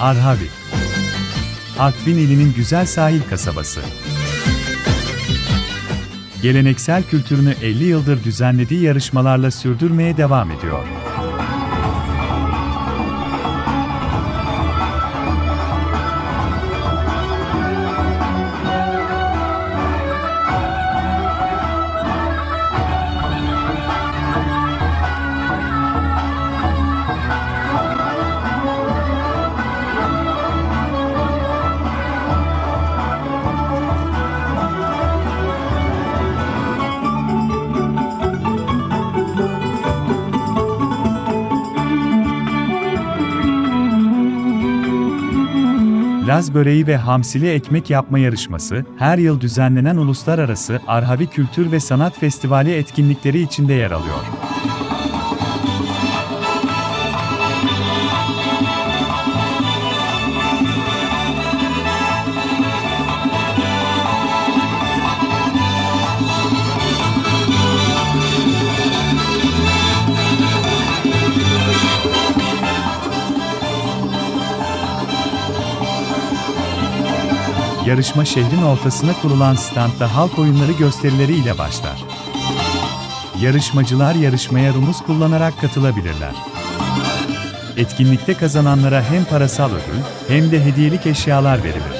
Arhavi Artvin ilinin güzel sahil kasabası. Geleneksel kültürünü 50 yıldır düzenlediği yarışmalarla sürdürmeye devam ediyor. Laz böreği ve hamsili ekmek yapma yarışması, her yıl düzenlenen uluslararası Arhavi Kültür ve Sanat Festivali etkinlikleri içinde yer alıyor. Yarışma şehrin ortasına kurulan standta halk oyunları gösterileri ile başlar. Yarışmacılar yarışmaya rumuz kullanarak katılabilirler. Etkinlikte kazananlara hem parasal ödül hem de hediyelik eşyalar verilir.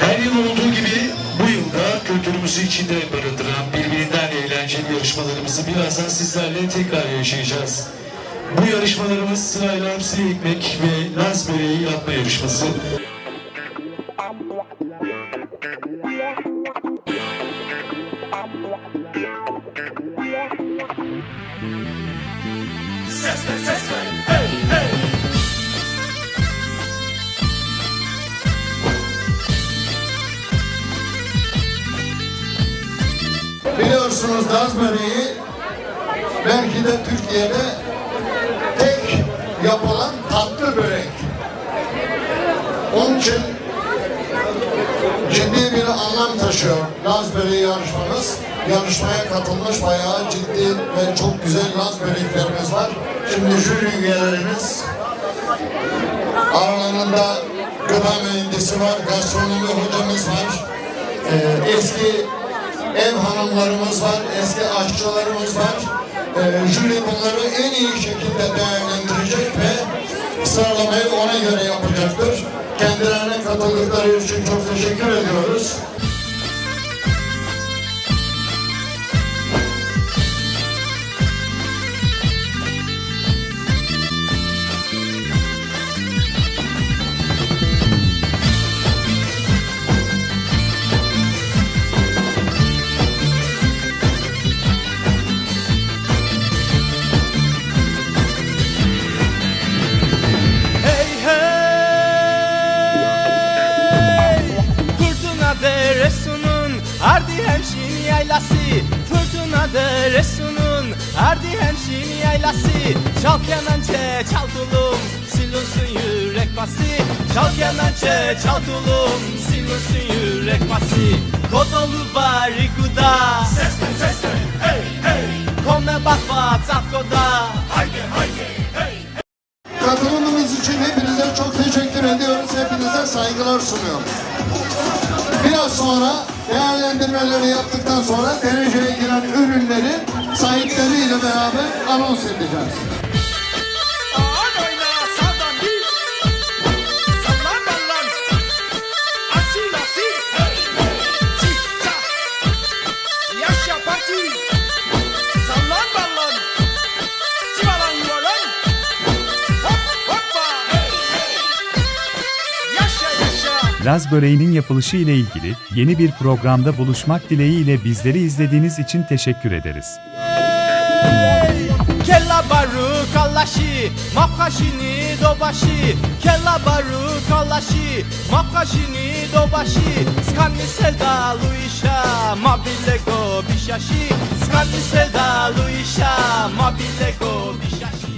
Her yıl olduğu gibi bu yılda kültürümüzü içinde barındıran birbirinden eğlenceli yarışmalarımızı birazdan sizlerle tekrar yaşayacağız. Bu yarışmalarımız sırayla hamsi ekmek ve laz böreği yapma yarışması. Biliyorsunuz Laz böreği belki de Türkiye'de tek yapılan tatlı börek. Onun için ciddi bir anlam taşıyor Laz böreği yarışmamız. Yarışmaya katılmış bayağı ciddi ve çok güzel Laz böreklerimiz var. Şimdi jüri üyelerimiz aralarında gıda mühendisi var, gastronomi hocamız var. Ee, eski ev hanımlarımız var, eski aşçılarımız var. Ee, jüri bunları en iyi şekilde değerlendirecek katıldıkları için çok teşekkür ediyoruz. Yaylası Fırtına deresunun Ardi hemşin yaylası. Çal kemençe çal tulum Silunsun yürek bası. Çal kemençe çal tulum Silunsun yürek bası. Kodolu bari guda Ses ver ses ver hey hey. Kome bakma tatkoda Haydi haydi hey. Katılımınız için hepinize çok teşekkür ediyoruz. Hepinize saygılar sunuyorum. Biraz sonra değerlendirmeleri yaptıktan sonra dereceye giren ürünleri sahipleriyle beraber anons edeceğiz. Laz böreğinin yapılışı ile ilgili yeni bir programda buluşmak dileğiyle bizleri izlediğiniz için teşekkür ederiz. Kella baru kalashi Mapkashini dobashi Kella baru kalashi Mapkashini dobashi Skani selda luisha Mabilego bishashi Skani selda luisha Mabilego bishashi